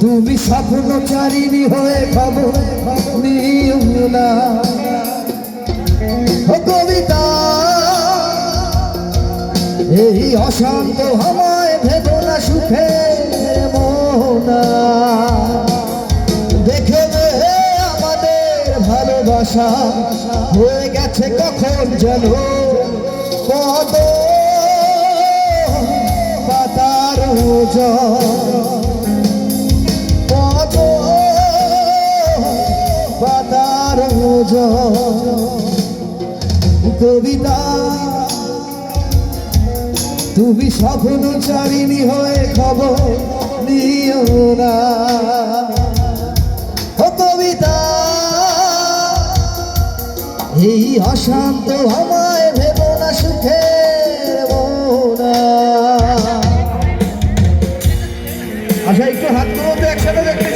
তুমি স্বপ্নচারিণী হয়ে খবর নিও না। কবিতা, এই অশান্ত আমায় ভেদনা সুখে, মোনা দেখে আমাদের ভালোবাসা, হয়ে গেছে কখন যেন কত পাতার ওজন। কবিতা, তুমি স্বপ্ন চারিণী হয়ে খবর নিও না। ও কবিতা, এই অশান্ত আমায় ভেব না মোনা। আচ্ছা একটু হাত তো একসাথে দেখতে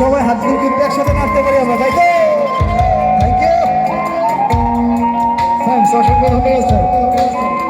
সময় হাত দিয়ে কিন্তু একসাথে নাড়তে পারি আমরা তাই তো? অসংখ্য ধন্যবাদ স্যার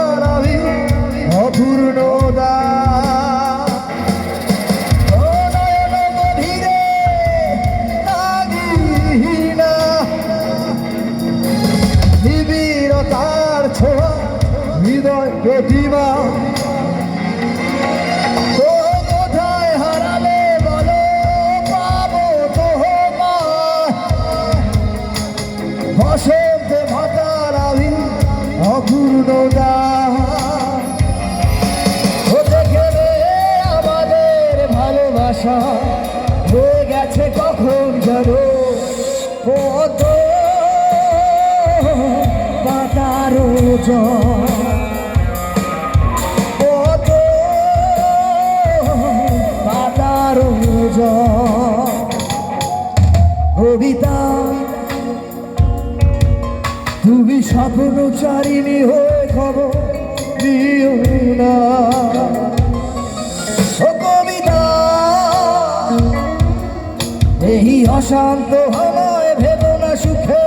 তোমায় বসন্তে ভাতার আমি অপূর্ণ রে আমাদের ভালোবাসা হয়ে গেছে কখন জানো কত পাতার কত তুমি স্বপ্ন চারিণী হয়ে খবর দিও না এই অশান্ত হলয় ভেদনা সুখের